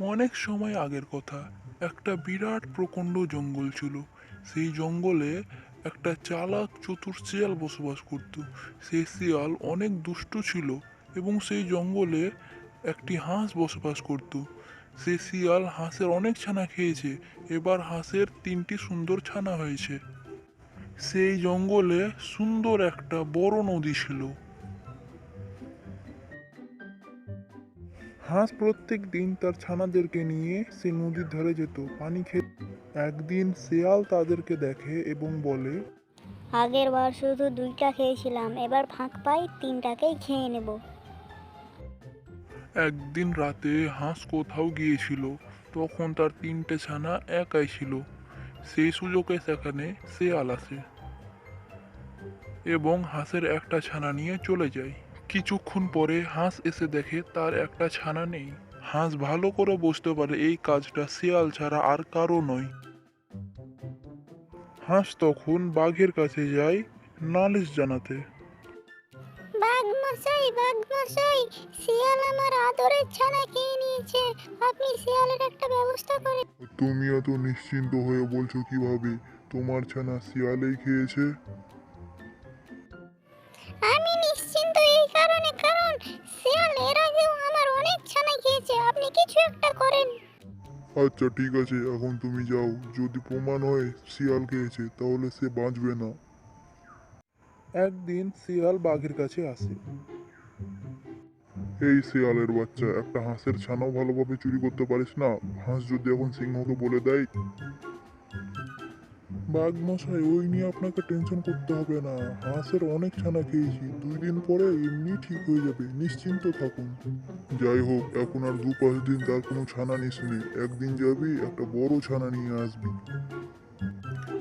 অনেক সময় আগের কথা, একটা বিরাট প্রকাণ্ড জঙ্গল ছিল। সেই জঙ্গলে একটা চালাক চতুর শিয়াল বসবাস করত। সেই শিয়াল অনেক দুষ্ট ছিল এবং সেই জঙ্গলে একটি হাঁস বসবাস করত। সেই শিয়াল হাঁসের অনেক ছানা খেয়েছে, এবার হাঁসের তিনটি সুন্দর ছানা হয়েছে। সেই জঙ্গলে সুন্দর একটা বড় নদী ছিল। হাঁস প্রত্যেক দিন তার ছানাদেরকে নিয়ে সে নদীর ধারে যেত পানি খেতে। একদিন শেয়াল তাদেরকে দেখে এবং বলে আগের বার শুধু দুইটা খেয়েছিলাম এবার ফাঁক পাই তিনটাকেই খেয়ে নেব। একদিন রাতে হাঁস কোথাও গিয়েছিল তখন তার তিনটে ছানা একাই ছিল। সেই সুযোগে সেখানে শেয়াল আসে এবং হাঁসের একটা ছানা নিয়ে চলে যায়। কিছুক্ষণ পরে হাঁস এসে দেখে তার একটা ছানা নেই। হাঁস ভালো করে বুঝতে পারে এই কাজটা শিয়াল ছাড়া আর কারও নয়। হাঁস তখন বাঘের কাছে যায় নালিশ জানাতে। বাঘ মশাই বাঘ মশাই শিয়াল আমার আদরের ছানা খেয়ে নিয়েছে। আপনি শিয়ালের একটা ব্যবস্থা করে তুমি এত নিশ্চিন্ত হয়ে বলছো কীভাবে? তোমার ছানা শিয়ালেই খেয়েছে? আমি নিশ্চিন্ত এই কারণে কারণ শিয়াল এর আগেও আমার অনেক ছানা খেয়েছে। আপনি কিছু একটা করেন। আচ্ছা ঠিক আছে এখন তুমি যাও। যদি প্রমাণ হয় শিয়াল খেয়েছে তাহলে সে বাঁচবে না। একদিন শিয়াল বাঘের কাছে আসে। এই শিয়ালের বাচ্চা একটা হাঁসের ছানাও ভালোভাবে চুরি করতে পারিস না? হাঁস যদি এখন সিংহকে বলে দেয়? বাঘ মশাই, ওই নিয়ে আপনাকে টেনশন করতে হবে না। হাঁসের অনেক ছানা খেয়েছি। দুই দিন পরে এমনি ঠিক হয়ে যাবে। নিশ্চিন্ত থাকুন। যাই হোক, এখন আর দু পাঁচ দিন তার কোনো ছানা নিস নি। একদিন যাবি, একটা বড় ছানা নিয়ে আসবি।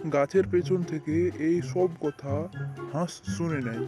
গাছের পেছন থেকে এই সব কথা হাঁস শুনে নেয়।